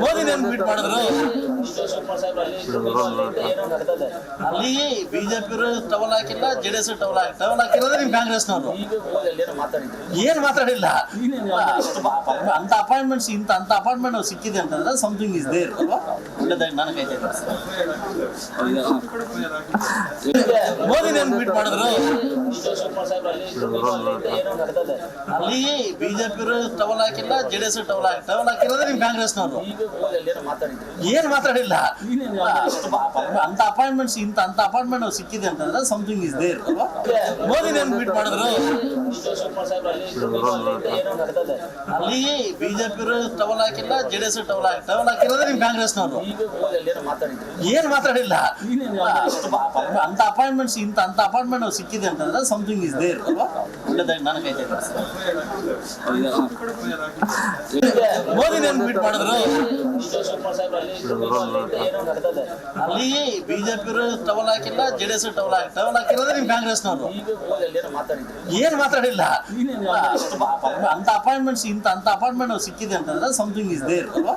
ಮೋದಿ ಬಿಟ್ ಮಾಡಿದ್ರು? ಅಲ್ಲಿ ಬಿಜೆಪಿ ಟವಲ್ ಹಾಕಿಲ್ಲ ಜೆಡಿಎಸ್ ಟವಲ್ ಹಾಕಿ ಟವಲ್ ಹಾಕಿರೋದ್ರೆ ನಿಮ್ ಕಾಂಗ್ರೆಸ್ನವರು ಏನ್ ಮಾತಾಡಿಲ್ಲ ಅಂತ ಅಪಾಯಿಂಟ್ಮೆಂಟ್ಸ್ ಇಂತ ಅಂತ ಅಪಾಯಿಂಟ್ಮೆಂಟ್ ಸಿಕ್ಕಿದೆ ಅಂತಂದ್ರೆ something is there Modi tweet ಮಾಡಿದ್ರು ಅಲ್ಲಿ ಬಿಜೆಪಿ ಟವಲ್ ಹಾಕಿಲ್ಲ ಜೆಡಿಎಸ್ ಟವಲ್ ಹಾಕಿ ಟವಲ್ ಹಾಕಿರೋದ್ರೆ ನಿಮ್ ಕಾಂಗ್ರೆಸ್ನವರು ಏನ್ ಮಾತಾಡಿಲ್ಲ ಅಂತ ಅಪಾಯಿಂಟ್ಮೆಂಟ್ಸ್ ಇಂತ ಅಂತ ಅಪಾಯಿಂಟ್ಮೆಂಟ್ ಸಿಕ್ಕಿದೆ ಅಂತಂದ್ರೆ something is there Modi meet ಮಾಡಿದ್ರು? ಅಲ್ಲಿ ಬಿಜೆಪಿ ಟವಲ್ ಹಾಕಿಲ್ಲ ಜೆಡಿಎಸ್ ಟವಲ್ ಹಾಕಿ ಟವಲ್ ಹಾಕಿರೋದ್ರೆ ನಿಮ್ ಕಾಂಗ್ರೆಸ್ನವರು. ಏನ್ ಮಾತಾಡಿಲ್ಲ? ಅಂತ ಅಪಾಯಿಂಟ್ಮೆಂಟ್ಸ್ ಇಂತ ಅಂತ ಅಪಾಯಿಂಟ್ಮೆಂಟ್ ಸಿಕ್ಕಿದೆ ಅಂತಂದ್ರೆ ಸಮಥಿಂಗ್ ಇಸ್ ದೇರ್ ಒಳ್ಳೇದಾಗಿ ನಾನು ಕೈ ಮೋದಿ ಮೀಟ್ ಮಾಡಿದ್ರು. ಅಲ್ಲಿ ಬಿಜೆಪಿ ಟವಲ್ ಹಾಕಿಲ್ಲ ಜೆಡಿಎಸ್ ಟವಲ್ ಹಾಕಿ ಟವಲ್ ಹಾಕಿರೋದ್ರೆ ನಿಮ್ ಕಾಂಗ್ರೆಸ್ನವರು. ಏನ್ ಮಾತಾಡಿಲ್ಲ ಅಂತ ಅಪಾಯಿಂಟ್ಮೆಂಟ್ಸ್ ಇಂತ ಅಂತ ಅಪಾಯಿಂಟ್ಮೆಂಟ್ ಸಿಕ್ಕಿದೆ ಅಂತಂದ್ರೆ ಸಮಥಿಂಗ್ ಇಸ್ ದೇರ್ ಅಲ್ವಾ?